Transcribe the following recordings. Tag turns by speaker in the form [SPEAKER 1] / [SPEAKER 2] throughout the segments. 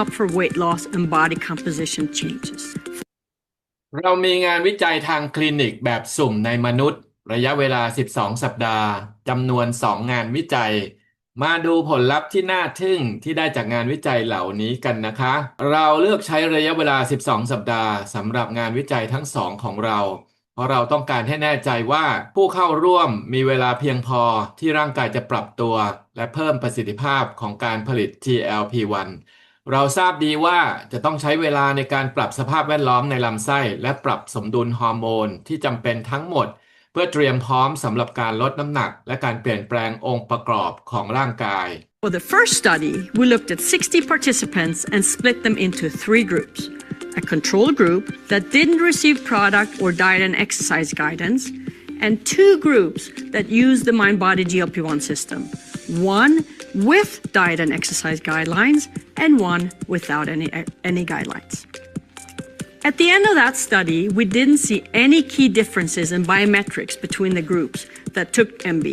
[SPEAKER 1] opt for weight loss and body composition changes.
[SPEAKER 2] เรามีงานวิจัยทางคลินิกแบบสุ่มในมนุษย์ ระยะเวลา 12 สัปดาห์จำนวน 2 งานวิจัย มาดูผลลัพธ์ที่น่าทึ่งที่ได้จากงานวิจัยเหล่านี้กันนะคะ เราเลือกใช้ระยะเวลา 12 สัปดาห์สำหรับงานวิจัยทั้งสองของเรา เพราะเราต้องการให้แน่ใจว่าผู้เข้าร่วมมีเวลาเพียงพอที่ร่างกายจะปรับตัว และเพิ่มประสิทธิภาพของการผลิต GLP-1 เราทราบดีว่าจะต้องใช้เวลาในการปรับสภาพแวดล้อมในลำไส้ และปรับสมดุลฮอร์โมนที่จำเป็นทั้งหมด เพื่อเตรียมพร้อมสำหรับการลดน้ำหนัก และการเปลี่ยนแปลงองค์ประกอบของร่างกาย
[SPEAKER 1] For the first study, we looked at 60 participants and split them into three groups a control group that didn't receive product or diet and exercise guidance, and two groups that used the Mind Body GLP 1 system one with diet and exercise guidelines, and one without any, any guidelines. At the end of that study, we didn't see any key differences in biometrics between the groups that took MB,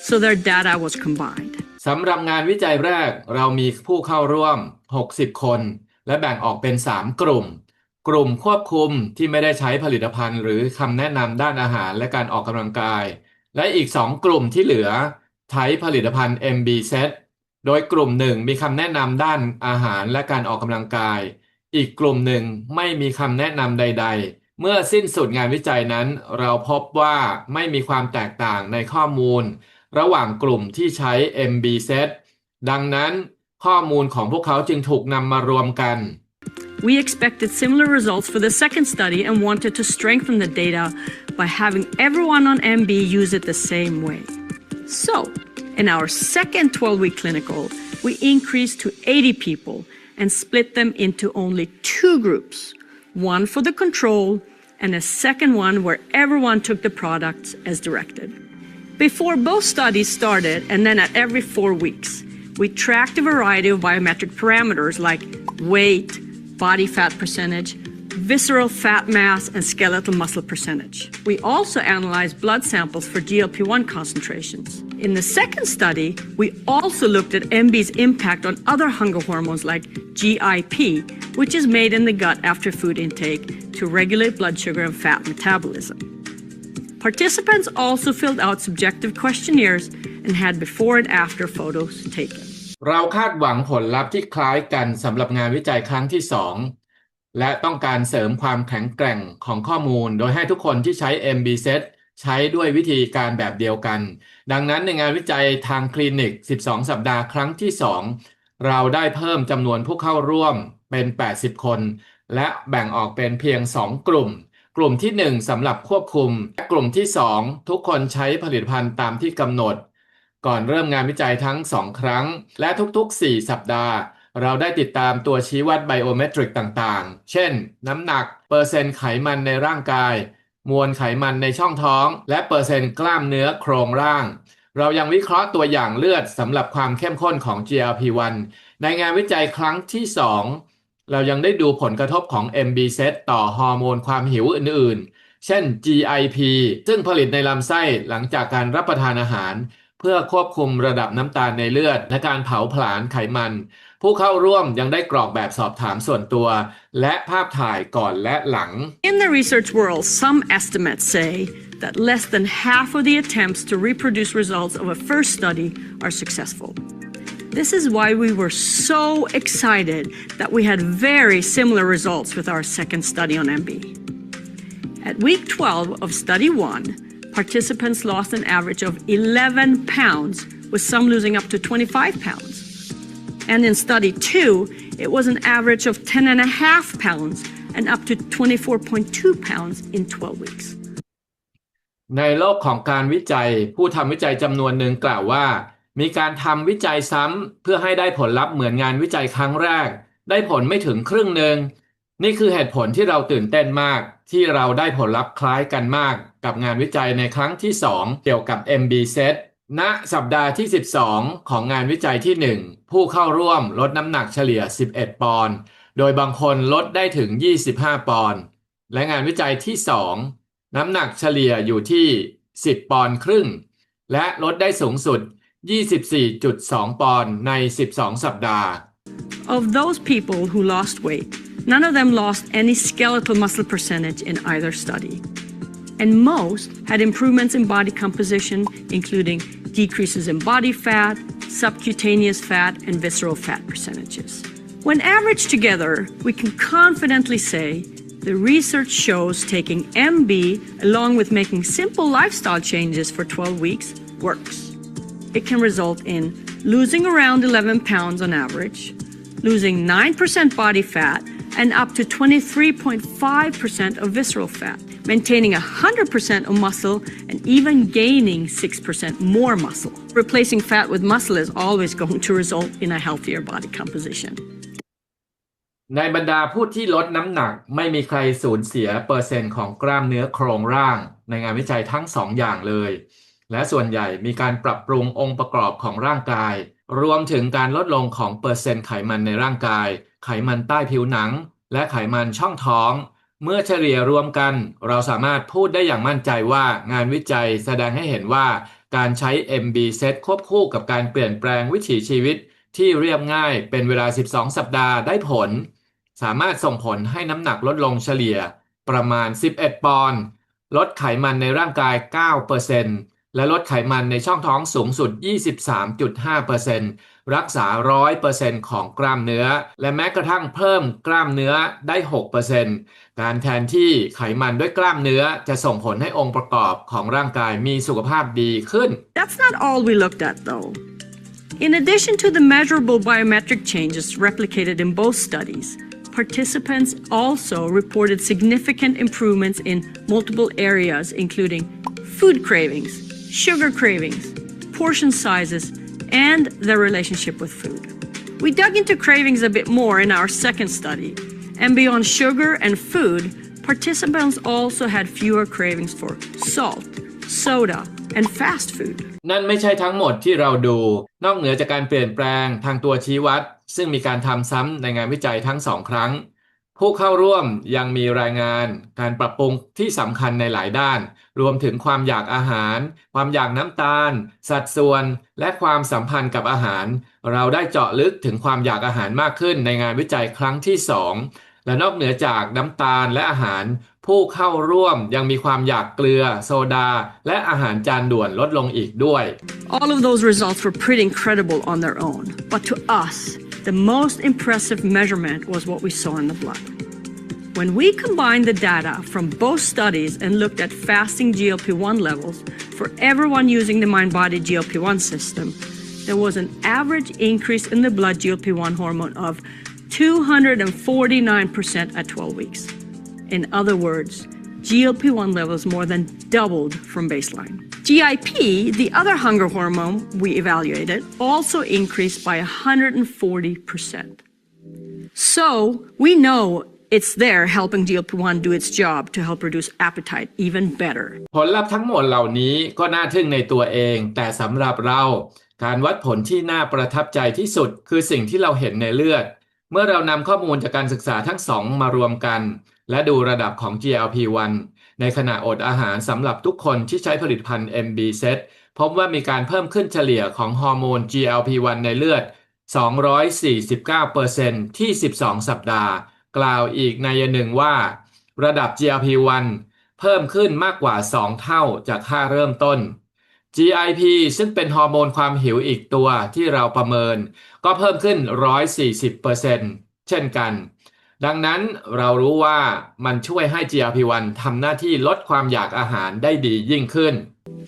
[SPEAKER 1] so their data was combined.
[SPEAKER 2] สำหรับงานวิจัยแรกเรามีผู้เข้าร่วม 60 คน และแบ่งออกเป็น 3 กลุ่ม กลุ่มควบคุมที่ไม่ได้ใช้ผลิตภัณฑ์ หรือคำแนะนำด้านอาหารและการออกกำลังกาย และอีก 2 กลุ่มที่เหลือ ใช้ผลิตภัณฑ์ MB Set โดยกลุ่มหนึ่งมีคำแนะนำด้านอาหารและการออกกำลังกาย อีกกลุ่มหนึ่งไม่มีคำแนะนำใด ๆ เมื่อสิ้นสุดงานวิจัยนั้น เราพบว่าไม่มีความแตกต่างในข้อมูล ระหว่างกลุ่มที่ใช้ MB Set ดังนั้นข้อมูลของพวกเขาจึงถูกนำมารวมกัน
[SPEAKER 1] We expected similar results for the second study and wanted to strengthen the data by having everyone on MB use it the same way. So, in our second 12 week clinical, we increased to 80 people and split them into only two groups one for the control and a second one where everyone took the products as directed. Before both studies started, and then at every four weeks, we tracked a variety of biometric parameters like weight, body fat percentage, visceral fat mass, and skeletal muscle percentage. We also analyzed blood samples for GLP 1 concentrations. In the second study, we also looked at MB's impact on other hunger hormones like GIP, which is made in the gut after food intake to regulate blood sugar and fat metabolism. Participants also filled out subjective questionnaires and had before and after photos taken.
[SPEAKER 2] เราคาดหวังผลลัพธ์ที่คล้ายกันสำหรับงานวิจัยครั้งที่สอง และต้องการเสริมความแข็งแกร่งของข้อมูล โดยให้ทุกคนที่ใช้ MB Set ใช้ด้วยวิธีการแบบเดียวกัน ดังนั้นในงานวิจัยทางคลินิก 12 สัปดาห์ครั้งที่ 2 เราได้เพิ่มจำนวนผู้เข้าร่วมเป็น 80 คน และแบ่งออกเป็นเพียง 2 กลุ่ม กลุ่มที่ 1สำหรับควบคุม และกลุ่มที่ 2 ทุกคนใช้ผลิตภัณฑ์ตามที่กำหนด ก่อนเริ่มงานวิจัยทั้ง 2 ครั้ง และทุกๆ 4 สัปดาห์ เราได้ติดตามตัวชี้วัดไบโอเมตริกต่างๆ เช่น น้ำหนัก เปอร์เซ็นต์ไขมันในร่างกาย มวลไขมันในช่องท้อง และเปอร์เซ็นต์กล้ามเนื้อโครงร่าง เรายังวิเคราะห์ตัวอย่างเลือดสำหรับความเข้มข้นของ GLP-1 ในงานวิจัยครั้งที่ 2 เรายังได้ดูผลกระทบของ MB Set ต่อฮอร์โมนความหิวอื่นๆ เช่น GIP ซึ่งผลิตในลำไส้หลังจากการรับประทานอาหาร เพื่อควบคุมระดับน้ำตาลในเลือด และการเผาผลาญไขมัน ผู้เข้าร่วมยังได้กรอกแบบสอบถามส่วนตัว และภาพถ่ายก่อนและหลัง
[SPEAKER 1] In the research world, some estimates say that less than half of the attempts to reproduce results of a first study are successful. This is why we were so excited that we had very similar results with our second study on MB. At week 12 of study one, participants lost an average of 11 pounds, with some losing up to 25 pounds. And in study two, it was an average of 10 and a half pounds and up to 24.2 pounds in 12 weeks.
[SPEAKER 2] ในโลกของการวิจัย ผู้ทำวิจัยจำนวนหนึ่งกล่าวว่า มีการทำวิจัยซ้ำเพื่อให้ได้ผลลัพธ์เหมือนงานวิจัยครั้งแรก ได้ผลไม่ถึงครึ่งหนึ่ง นี่คือเหตุผลที่เราตื่นเต้นมาก ที่เราได้ผลลัพธ์คล้ายกันมาก กับงานวิจัยในครั้งที่ 2 เกี่ยวกับ MB Set ณสัปดาห์ที่ 12 ของงานวิจัยที่ 1 ผู้เข้าร่วมลดน้ำหนักเฉลี่ย 11 ปอนด์ โดยบางคนลดได้ถึง 25 ปอนด์ และงานวิจัยที่ 2 น้ำหนักเฉลี่ยอยู่ที่ 10 ปอนด์ครึ่ง และลดได้สูงสุด 24.2 ปอนด์ใน 12 สัปดาห์
[SPEAKER 1] Of those people who lost weight, none of them lost any skeletal muscle percentage in either study. And most had improvements in body composition, including decreases in body fat, subcutaneous fat, and visceral fat percentages. When averaged together, we can confidently say the research shows taking MB along with making simple lifestyle changes for 12 weeks works. It can result in losing around 11 pounds on average, losing 9% body fat, and up to 23.5% of visceral fat, maintaining 100% of muscle, and even gaining 6% more muscle. Replacing fat with muscle is always going to result in a healthier body composition.
[SPEAKER 2] ในบรรดาผู้ที่ลดน้ำหนักไม่มีใครสูญเสียเปอร์เซ็นต์ของกล้ามเนื้อโครงร่าง ในงานวิจัยทั้งสองอย่างเลย และส่วนใหญ่มีการปรับปรุงองค์ประกอบของร่างกาย รวมถึงการลดลงของเปอร์เซ็นต์ไขมันในร่างกาย ไขมันใต้ผิวหนัง และไขมันช่องท้อง เมื่อเฉลี่ยรวมกัน เราสามารถพูดได้อย่างมั่นใจว่างานวิจัยแสดงให้เห็นว่าการใช้ MB Set ควบคู่กับการเปลี่ยนแปลงวิถีชีวิตที่เรียบง่ายเป็นเวลา 12 สัปดาห์ได้ผล สามารถส่งผลให้น้ำหนักลดลงเฉลี่ยประมาณ 11 ปอนด์ลดไขมันในร่างกาย 9% และลดไขมันในช่องท้องสูงสุด 23.5%รักษา 100%ของกล้ามเนื้อ และแม้กระทั่งเพิ่มกล้ามเนื้อได้ 6%การแทนที่ไขมันด้วยกล้ามเนื้อจะส่งผลให้องค์ประกอบของร่างกายมีสุขภาพดีขึ้น
[SPEAKER 1] That's not all we looked at, though. In addition to the measurable biometric changes replicated in both studies, participants also reported significant improvements in multiple areas, including food cravings, sugar cravings, portion sizes, and their relationship with food. We dug into cravings a bit more in our second study, and beyond sugar and food, participants also had fewer cravings for salt, soda, and fast food.
[SPEAKER 2] นั่นไม่ใช่ทั้งหมดที่เราดู นอกเหนือจากการเปลี่ยนแปลงทางตัวชี้วัด ซึ่งมีการทำซ้ำในงานวิจัยทั้งสองครั้ง ผู้เข้าร่วมยังมีรายงานการปรับปรุงที่สำคัญในหลายด้าน รวมถึงความอยากอาหาร ความอยากน้ำตาล สัดส่วน และความสัมพันธ์กับอาหาร เราได้เจาะลึกถึงความอยากอาหารมากขึ้นในงานวิจัยครั้งที่สองและนอกเหนือจากน้ำตาลและอาหาร ผู้เข้าร่วมยังมีความอยากเกลือ โซดา และอาหารจานด่วนลดลงอีกด้วย
[SPEAKER 1] All of those results were pretty incredible on their own, but to us, the most impressive measurement was what we saw in the blood. When we combined the data from both studies and looked at fasting GLP 1 levels for everyone using the MindBody GLP 1 system, there was an average increase in the blood GLP 1 hormone of 249% at 12 weeks. In other words, GLP 1 levels more than doubled from baseline. GIP, the other hunger hormone we evaluated, also increased by 140%. So we know it's there helping GLP 1 do its job to help reduce appetite even better.
[SPEAKER 2] ผลลัพธ์ทั้งหมดเหล่านี้ก็น่าทึ่งในตัวเอง แต่สำหรับเรา การวัดผลที่น่าประทับใจที่สุด คือสิ่งที่เราเห็นในเลือด เมื่อเรานำข้อมูลจากการศึกษาทั้งสองมารวมกัน และดูระดับของ GLP-1 ในขณะอดอาหารสำหรับทุกคนที่ใช้ผลิตภัณฑ์ MB-Set พบว่ามีการเพิ่มขึ้นเฉลี่ยของฮอร์โมน GLP-1 ในเลือด 249%ที่ 12 สัปดาห์ กล่าวอีกในยหนึ่งว่า ระดับ GLP-1 เพิ่มขึ้นมากกว่า 2 เท่าจากค่าเริ่มต้น GIP ซึ่งเป็นฮอร์โมนความหิวอีกตัวที่เราประเมิน ก็เพิ่มขึ้น 140%เช่นกัน ดังนั้นเรารู้ว่ามันช่วยให้ GLP-1 ทำหน้าที่ลดความอยากอาหารได้ดียิ่งขึ้น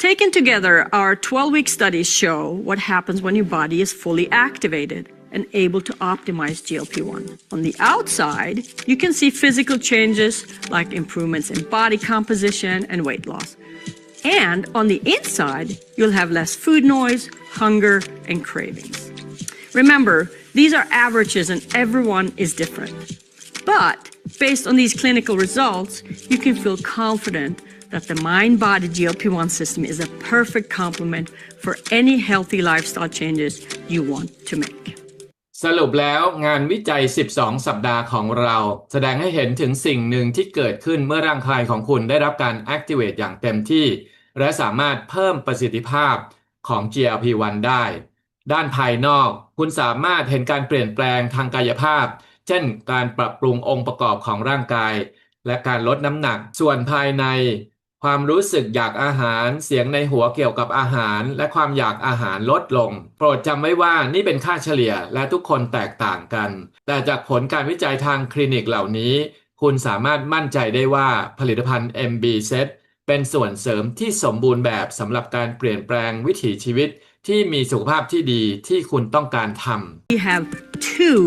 [SPEAKER 1] Taken together, our 12 week studies show what happens when your body is fully activated and able to optimize GLP 1. On the outside, you can see physical changes like improvements in body composition and weight loss. And on the inside, you'll have less food noise, hunger, and cravings. Remember, these are averages and everyone is different. But based on these clinical results, you can feel confident that the mind body GLP 1 system is a perfect complement for any healthy lifestyle changes you want to make.
[SPEAKER 2] สรุปแล้วงานวิจัย 12 สัปดาห์ของเรา แสดงให้เห็นถึงสิ่งหนึ่งที่เกิดขึ้นเมื่อร่างกายของคุณได้รับการ activate อย่างเต็มที่ และสามารถเพิ่มประสิทธิภาพของ GLP-1 ได้ ด้านภายนอก คุณสามารถเห็นการเปลี่ยนแปลงทางกายภาพ เช่น การปรับปรุงองค์ประกอบของร่างกาย และการลดน้ำหนัก ส่วนภายใน ความรู้สึกอยากอาหาร เสียงในหัวเกี่ยวกับอาหาร และความอยากอาหารลดลง โปรดจำไว้ว่านี่เป็นค่าเฉลี่ยและทุกคนแตกต่างกัน แต่จากผลการวิจัยทางคลินิกเหล่านี้ คุณสามารถมั่นใจได้ว่าผลิตภัณฑ์ MB Set เป็นส่วนเสริมที่สมบูรณ์แบบสำหรับการเปลี่ยนแปลงวิถีชีวิต ที่มีสุขภาพที่ดีที่คุณต้องการทำ
[SPEAKER 1] We have two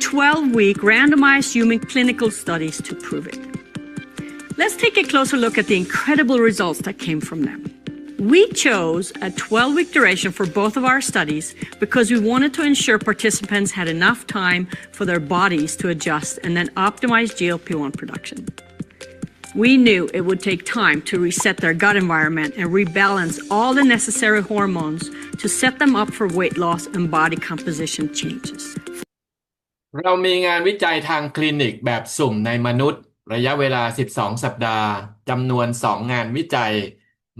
[SPEAKER 1] 12 week randomized human clinical studies to prove it. Let's take a closer look at the incredible results that came from them. We chose a 12 week duration for both of our studies because we wanted to ensure participants had enough time for their bodies to adjust and then optimize GLP 1 production. We knew it would take time to reset their gut environment and rebalance all the necessary hormones to set them up for weight loss and body composition changes.
[SPEAKER 2] เรามีงานวิจัยทางคลินิกแบบสุ่มในมนุษย์ ระยะเวลา 12 สัปดาห์จำนวน 2 งานวิจัย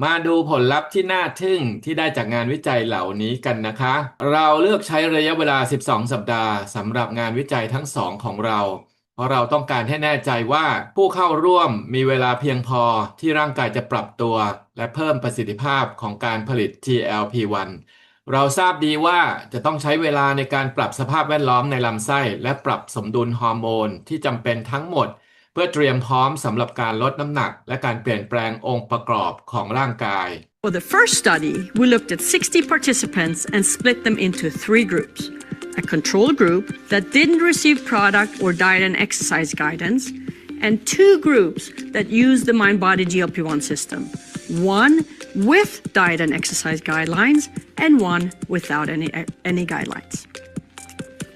[SPEAKER 2] มาดูผลลัพธ์ที่น่าทึ่งที่ได้จากงานวิจัยเหล่านี้กันนะคะ เราเลือกใช้ระยะเวลา 12 สัปดาห์สำหรับงานวิจัยทั้งสองของเรา เพราะเราต้องการให้แน่ใจว่าผู้เข้าร่วมมีเวลาเพียงพอที่ร่างกายจะปรับตัว และเพิ่มประสิทธิภาพของการผลิต GLP-1 เราทราบดีว่าจะต้องใช้เวลาในการปรับสภาพแวดล้อมในลำไส้ และปรับสมดุลฮอร์โมนที่จำเป็นทั้งหมด เพื่อเตรียมพร้อมสำหรับการลดน้ำหนัก และการเปลี่ยนแปลงองค์ประกอบของร่างกาย
[SPEAKER 1] For the first study, we looked at 60 participants and split them into three groups a control group that didn't receive product or diet and exercise guidance, and two groups that used the mind body GLP 1 system one with diet and exercise guidelines, and one without any, any guidelines.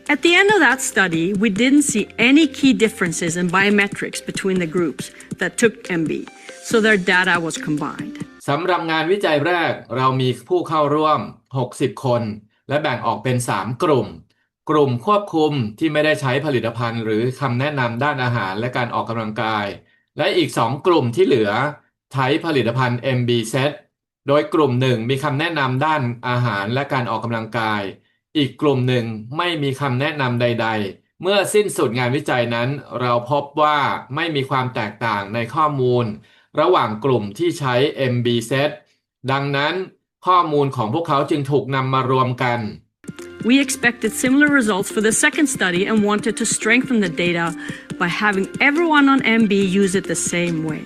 [SPEAKER 1] At the end of that study, we didn't see any key differences in biometrics between the groups that took MB, so their data was combined.
[SPEAKER 2] สำหรับงานวิจัยแรกเรามีผู้เข้าร่วม 60 คน และแบ่งออกเป็น 3 กลุ่ม กลุ่มควบคุมที่ไม่ได้ใช้ผลิตภัณฑ์ หรือคำแนะนำด้านอาหารและการออกกำลังกาย และอีก 2 กลุ่มที่เหลือใช้ผลิตภัณฑ์ MB Set โดยกลุ่มหนึ่งมีคำแนะนำด้านอาหารและการออกกำลังกาย อีกกลุ่มหนึ่งไม่มีคำแนะนำใด ๆ เมื่อสิ้นสุดงานวิจัยนั้น เราพบว่าไม่มีความแตกต่างในข้อมูล ระหว่างกลุ่มที่ใช้ MB Set ดังนั้นข้อมูลของพวกเขาจึงถูกนำมารวมกัน
[SPEAKER 1] We expected similar results for the second study and wanted to strengthen the data by having everyone on MB use it the same way.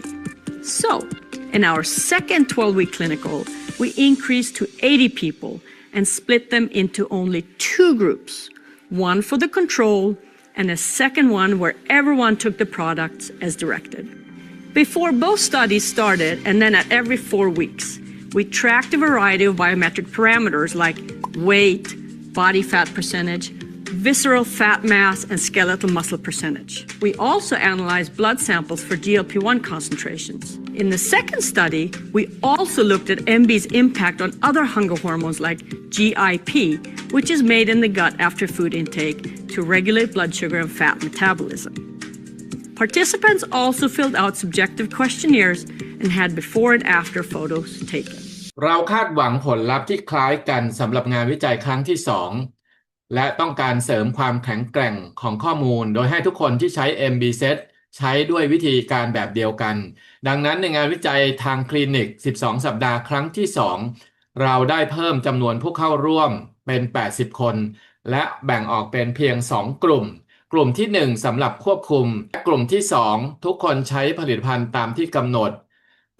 [SPEAKER 1] So, in our second 12 week clinical, we increased to 80 people and split them into only two groups one for the control and a second one where everyone took the products as directed. Before both studies started, and then at every four weeks, we tracked a variety of biometric parameters like weight, body fat percentage, visceral fat mass, and skeletal muscle percentage. We also analyzed blood samples for GLP 1 concentrations. In the second study, we also looked at MB's impact on other hunger hormones like GIP, which is made in the gut after food intake to regulate blood sugar and fat metabolism. Participants also filled out subjective questionnaires and had before and after photos taken.
[SPEAKER 2] เราคาดหวังผลลัพธ์ที่คล้ายกันสำหรับงานวิจัยครั้งที่ 2 และต้องการเสริมความแข็งแกร่งของข้อมูล โดยให้ทุกคนที่ใช้ MB Set ใช้ด้วยวิธีการแบบเดียวกัน ดังนั้นในงานวิจัยทางคลินิก 12 สัปดาห์ครั้งที่ 2 เราได้เพิ่มจำนวนผู้เข้าร่วมเป็น 80 คน และแบ่งออกเป็นเพียง 2 กลุ่ม กลุ่มที่ 1สำหรับควบคุม และกลุ่มที่ 2 ทุกคนใช้ผลิตภัณฑ์ตามที่กำหนด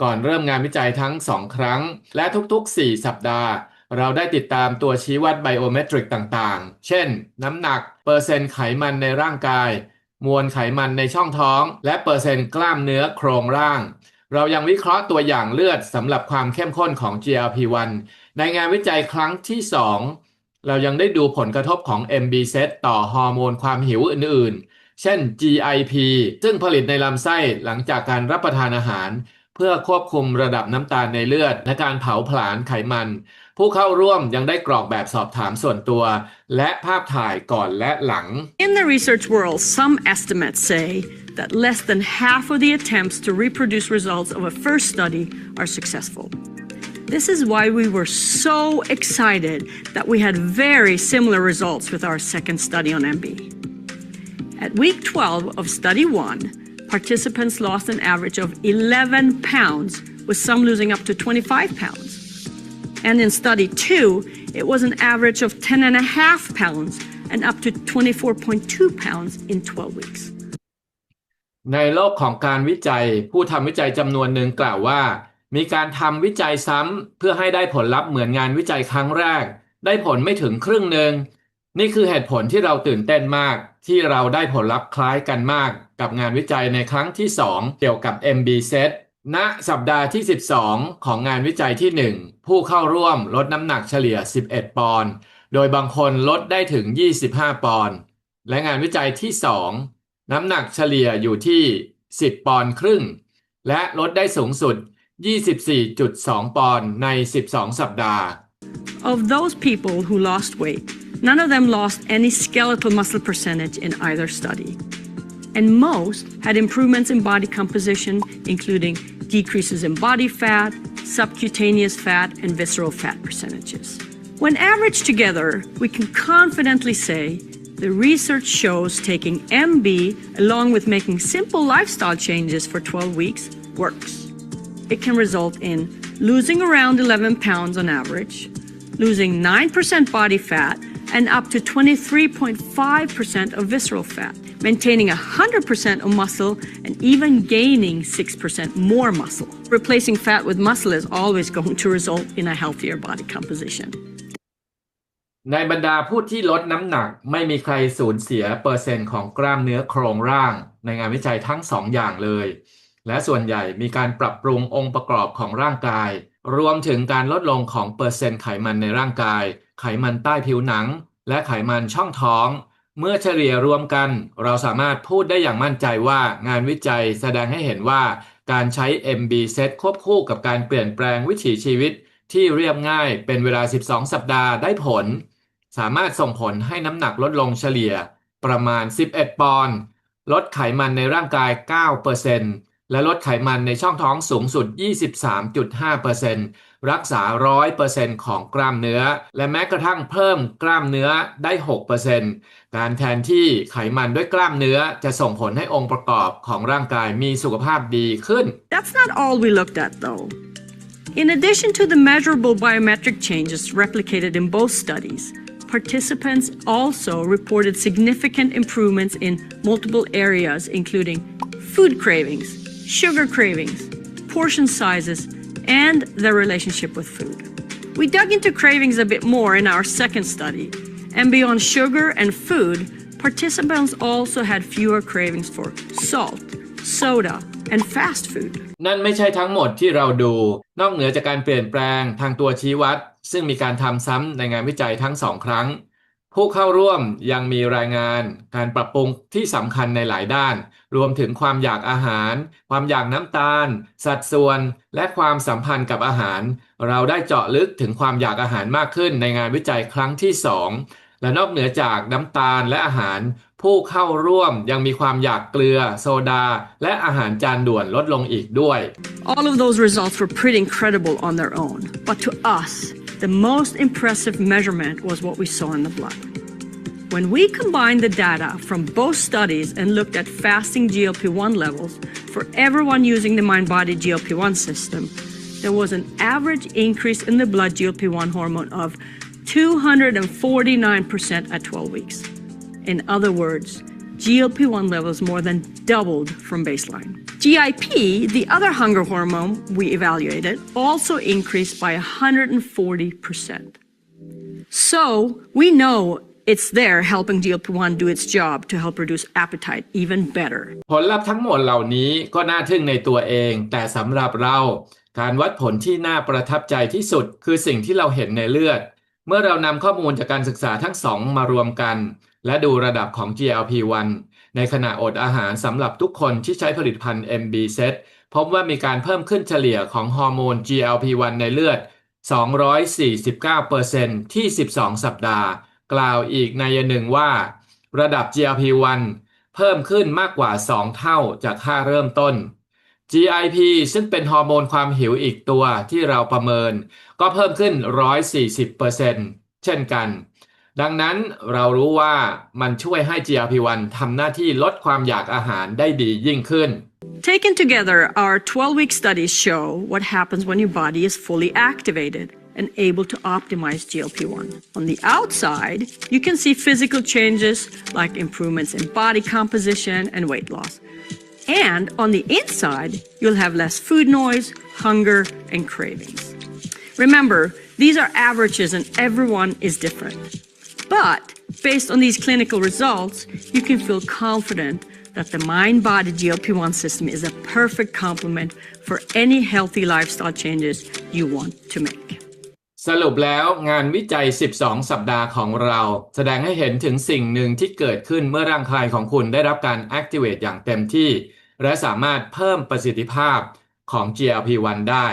[SPEAKER 2] ก่อนเริ่มงานวิจัยทั้ง 2 ครั้ง และทุก ๆ 4 สัปดาห์ เราได้ติดตามตัวชี้วัดไบโอเมตริกต่างๆ เช่น น้ำหนัก เปอร์เซ็นต์ไขมันในร่างกาย มวลไขมันในช่องท้อง และเปอร์เซ็นต์กล้ามเนื้อโครงร่าง เรายังวิเคราะห์ตัวอย่างเลือดสำหรับความเข้มข้นของ GLP-1 ในงานวิจัยครั้งที่ 2 เรายังได้ดูผลกระทบของ MB Set ต่อฮอร์โมนความหิวอื่นๆ เช่น GIP ซึ่งผลิตในลำไส้หลังจากการรับประทานอาหาร เพื่อควบคุมระดับน้ำตาลในเลือด และการเผาผลาญไขมัน ผู้เข้าร่วมยังได้กรอกแบบสอบถามส่วนตัว และภาพถ่ายก่อนและหลัง
[SPEAKER 1] In the research world, some estimates say that less than half of the attempts to reproduce results of a first study are successful. This is why we were so excited that we had very similar results with our second study on MB. At week 12 of study 1, participants lost an average of 11 pounds, with some losing up to 25 pounds. And in study 2, it was an average of 10 and a half pounds and up to 24.2 pounds in 12 weeks.
[SPEAKER 2] ในโลกของการวิจัยผู้ทำวิจัยจำนวนหนึ่งกล่าวว่า มีการทำวิจัยซ้ำเพื่อให้ได้ผลลัพธ์เหมือนงานวิจัยครั้งแรก ได้ผลไม่ถึงครึ่งหนึ่ง นี่คือเหตุผลที่เราตื่นเต้นมาก ที่เราได้ผลลัพธ์คล้ายกันมากกับงานวิจัยในครั้งที่ 2 เกี่ยวกับ MBZ ณสัปดาห์ที่ 12 ของงานวิจัยที่ 1 ผู้เข้าร่วมลดน้ำหนักเฉลี่ย 11 ปอนด์โดยบางคนลดได้ถึง 25 ปอนด์และงานวิจัยที่ 2 น้ำหนักเฉลี่ยอยู่ที่ 10 ปอนด์ครึ่ง และลดได้สูงสุด 24.2 ปอนด์ใน 12 สัปดาห์
[SPEAKER 1] Of those people who lost weight, none of them lost any skeletal muscle percentage in either study. And most had improvements in body composition, including decreases in body fat, subcutaneous fat, and visceral fat percentages. When averaged together, we can confidently say the research shows taking MB along with making simple lifestyle changes for 12 weeks works. It can result in losing around 11 pounds on average, losing 9% body fat, and up to 23.5% of visceral fat, maintaining 100% of muscle, and even gaining 6% more muscle. Replacing fat with muscle is always going to result in a healthier body composition.
[SPEAKER 2] ในบรรดาผู้ที่ลดน้ำหนักไม่มีใครสูญเสียเปอร์เซ็นต์ของกล้ามเนื้อโครงร่าง ในงานวิจัยทั้งสองอย่างเลย และส่วนใหญ่มีการปรับปรุงองค์ประกอบของร่างกาย รวมถึงการลดลงของเปอร์เซ็นต์ไขมันในร่างกาย ไขมันใต้ผิวหนัง และไขมันช่องท้อง เมื่อเฉลี่ยรวมกัน เราสามารถพูดได้อย่างมั่นใจว่างานวิจัยแสดงให้เห็นว่าการใช้ MB Set ควบคู่กับการเปลี่ยนแปลงวิถีชีวิตที่เรียบง่ายเป็นเวลา 12 สัปดาห์ได้ผล สามารถส่งผลให้น้ำหนักลดลงเฉลี่ยประมาณ 11 ปอนด์ลดไขมันในร่างกาย 9%และลดไขมันในช่องท้องสูงสุด 23.5% รักษา 100%ของกล้ามเนื้อ และแม้กระทั่งเพิ่มกล้ามเนื้อได้ 6%การแทนที่ไขมันด้วยกล้ามเนื้อจะส่งผลให้องค์ประกอบของร่างกายมีสุขภาพดีขึ้น
[SPEAKER 1] That's not all we looked at, though. In addition to the measurable biometric changes replicated in both studies, participants also reported significant improvements in multiple areas, including food cravings, sugar cravings, portion sizes, and their relationship with food. We dug into cravings a bit more in our second study, and beyond sugar and food, participants also had fewer cravings for salt, soda, and fast food.
[SPEAKER 2] นั่นไม่ใช่ทั้งหมดที่เราดู นอกเหนือจากการเปลี่ยนแปลงทางตัวชี้วัด ซึ่งมีการทำซ้ำในงานวิจัยทั้งสองครั้ง ผู้เข้าร่วมยังมีรายงานการปรับปรุงที่สำคัญในหลายด้าน รวมถึงความอยากอาหาร ความอยากน้ำตาล สัดส่วน และความสัมพันธ์กับอาหาร เราได้เจาะลึกถึงความอยากอาหารมากขึ้นในงานวิจัยครั้งที่สองและนอกเหนือจากน้ำตาลและอาหาร ผู้เข้าร่วมยังมีความอยากเกลือ โซดา และอาหารจานด่วนลดลงอีกด้วย
[SPEAKER 1] All of those results were pretty incredible on their own, but to us, the most impressive measurement was what we saw in the blood. When we combined the data from both studies and looked at fasting GLP 1 levels for everyone using the Mind Body GLP 1 system, there was an average increase in the blood GLP 1 hormone of 249% at 12 weeks. In other words, GLP 1 levels more than doubled from baseline. GIP, the other hunger hormone we evaluated, also increased by 140%. So we know it's there helping GLP 1 do its job to help reduce appetite even better.
[SPEAKER 2] ผลลัพธ์ทั้งหมดเหล่านี้ก็น่าทึ่งในตัวเอง แต่สำหรับเราการวัดผลที่น่าประทับใจที่สุด คือสิ่งที่เราเห็นในเลือด เมื่อเรานำข้อมูลจากการศึกษาทั้งสองมารวมกัน และดูระดับของ GLP-1 ในขณะอดอาหารสำหรับทุกคนที่ใช้ผลิตภัณฑ์ MBZ พบว่ามีการเพิ่มขึ้นเฉลี่ยของฮอร์โมน GLP-1 ในเลือด 249%ที่ 12 สัปดาห์ กล่าวอีกในยหนึ่งว่า ระดับ GLP-1 เพิ่มขึ้นมากกว่า 2 เท่าจากค่าเริ่มต้น GIP ซึ่งเป็นฮอร์โมนความหิวอีกตัวที่เราประเมิน ก็เพิ่มขึ้น 140%เช่นกัน ดังนั้นเรารู้ว่ามันช่วยให้ GLP-1 ทำหน้าที่ลดความอยากอาหารได้ดียิ่งขึ้น
[SPEAKER 1] Taken together, our 12 week studies show what happens when your body is fully activated and able to optimize GLP 1. On the outside, you can see physical changes like improvements in body composition and weight loss. And on the inside, you'll have less food noise, hunger, and cravings. Remember, these are averages and everyone is different. But based on these clinical results, you can feel confident that the mind body GLP 1 system is a perfect complement for any healthy lifestyle changes you want to make.
[SPEAKER 2] สรุปแล้วงานวิจัย 12 สัปดาห์ของเรา แสดงให้เห็นถึงสิ่งหนึ่งที่เกิดขึ้นเมื่อร่างกายของคุณได้รับการ activate อย่างเต็มที่ และสามารถเพิ่มประสิทธิภาพของ GLP-1 ได้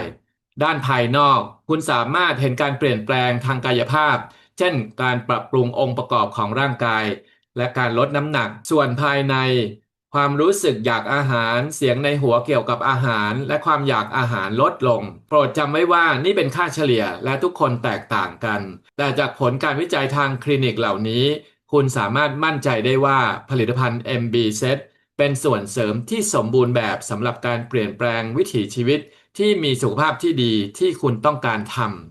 [SPEAKER 2] ด้านภายนอก คุณสามารถเห็นการเปลี่ยนแปลงทางกายภาพ เช่น การปรับปรุงองค์ประกอบของร่างกาย และการลดน้ำหนัก ส่วนภายใน ความรู้สึกอยากอาหาร เสียงในหัวเกี่ยวกับอาหาร และความอยากอาหารลดลง โปรดจำไว้ว่านี่เป็นค่าเฉลี่ยและทุกคนแตกต่างกัน แต่จากผลการวิจัยทางคลินิกเหล่านี้ คุณสามารถมั่นใจได้ว่าผลิตภัณฑ์ MB Set เป็นส่วนเสริมที่สมบูรณ์แบบสำหรับการเปลี่ยนแปลงวิถีชีวิตที่มีสุขภาพที่ดีที่คุณต้องการทำ